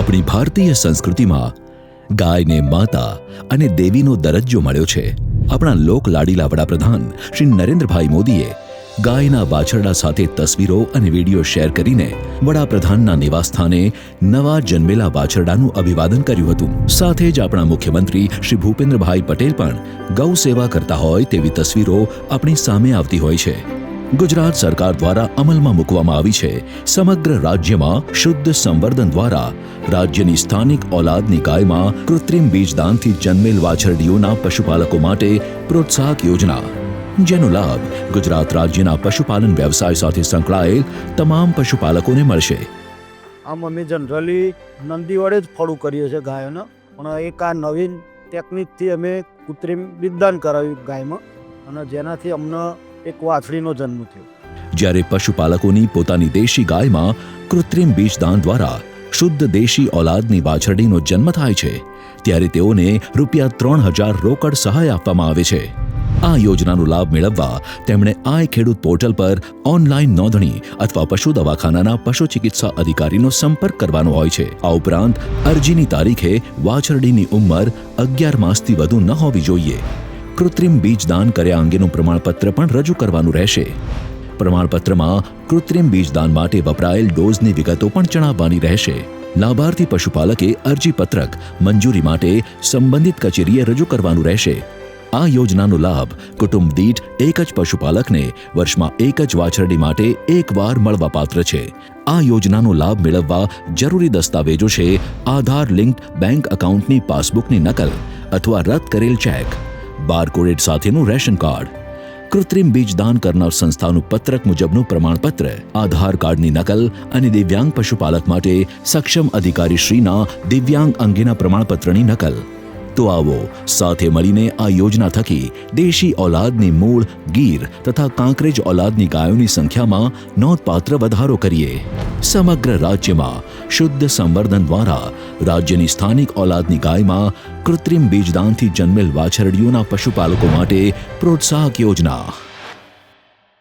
આપણી ભારતીય સંસ્કૃતિમાં ગાયને માતા અને દેવીનો દરજ્જો મળ્યો છે. આપણા લોક લાડીલા વડાપ્રધાન શ્રી નરેન્દ્રભાઈ મોદીએ ગાયના વાછરડા સાથે તસવીરો અને વીડિયો શેર કરીને વડાપ્રધાનના નિવાસસ્થાને નવા જન્મેલા વાછરડાનું અભિવાદન કર્યું હતું. સાથે જ આપણા મુખ્યમંત્રી શ્રી ભૂપેન્દ્રભાઈ પટેલ પણ ગૌ સેવા કરતા હોય તેવી તસવીરો આપણી સામે આવતી હોય છે. ગુજરાત સરકાર દ્વારા અમલમાં મૂકવામાં આવી છે. સમગ્ર રાજ્યમાં શુદ્ધ સંવર્ધન દ્વારા રાજ્યની સ્થાનિક ઓલાદની ગાયમાં કૃત્રિમ બીજદાનથી જન્મેલ વાછરડીઓના પશુપાલકો માટે પ્રોત્સાહક યોજના. જેનો લાભ ગુજરાત રાજ્યના પશુપાલન વ્યવસાય સાથે સંકળાયેલ તમામ પશુપાલકોને મળશે. આમ અમે જનરલી નંદી વડે જ ફળું કરીએ છીએ ગાયોને. પણ એક આ નવીન ટેકનિકથી અમે કૃત્રિમ બીજદાન કરાવ્યું ગાયમાં. અને જેનાથી અમને એક વાછડીનો જન્મ થયો. જ્યારે પશુપાલકોની પોતાની દેશી ગાયમાં કૃત્રિમ બીજદાન દ્વારા શુદ્ધ દેશી ઓલાદની વાછરડીનો જન્મ થાય છે, ત્યારે તેઓને રૂપિયા ત્રણ હજાર રોકડ સહાય આપવામાં આવે છે. આ યોજનાનો લાભ મેળવવા તેમણે આય ખેડૂત પોર્ટલ પર ઓનલાઈન નોંધણી અથવા પશુ દવાખાનાના પશુ ચિકિત્સા અધિકારીનો સંપર્ક કરવાનો હોય છે. આ ઉપરાંત અરજીની તારીખે વાછરડીની ઉંમર અગિયાર માસથી વધુ ન હોવી જોઈએ. કૃત્રિમ બીજદાન કર્યા અંગેનું પ્રમાણપત્ર પણ રજૂ કરવાનું રહેશે. પ્રમાણપત્રમાં કૃત્રિમ બીજદાન માટે વપરાયેલ ડોઝની વિગતો પણ જણાવવાની રહેશે. લાભાર્થી પશુપાલકે અરજીપત્રક મંજૂરી માટે સંબંધિત કચેરીએ રજૂ કરવાનું રહેશે. આ યોજનાનો લાભ કુટુંબ દીઠ એક જ પશુપાલકને વર્ષમાં એક જ વાછરડી માટે એકવાર મળવાપાત્ર છે. આ યોજનાનો લાભ મેળવવા જરૂરી દસ્તાવેજો છે, આધાર લિંક્ડ બેંક એકાઉન્ટની પાસબુકની નકલ અથવા રદ કરેલ ચેક. બારકોડેડ સાથેનું રેશન કાર્ડ. કૃત્રિમ બીજદાન કરનાર સંસ્થાનું પત્રક મુજબનું પ્રમાણપત્ર, આધાર કાર્ડની નકલ અને દિવ્યાંગ પશુપાલક માટે સક્ષમ અધિકારી શ્રીના દિવ્યાંગ અંગેના પ્રમાણપત્રની નકલ. તો આવો, સાથે મળીને આ યોજના થકી દેશી ઓલાદની મૂળ, ગીર તથા કાંકરેજ ઓલાદની ગાયોની સંખ્યામાં નોંધપાત્ર વધારો કરીએ. સમગ્ર રાજ્યમાં શુદ્ધ સંવર્ધન દ્વારા રાજ્યની સ્થાનિક ઓલાદની ગાયમાં કૃત્રિમ બીજદાનથી જન્મેલ વાછરડીઓના પશુપાલકો માટે પ્રોત્સાહક યોજના.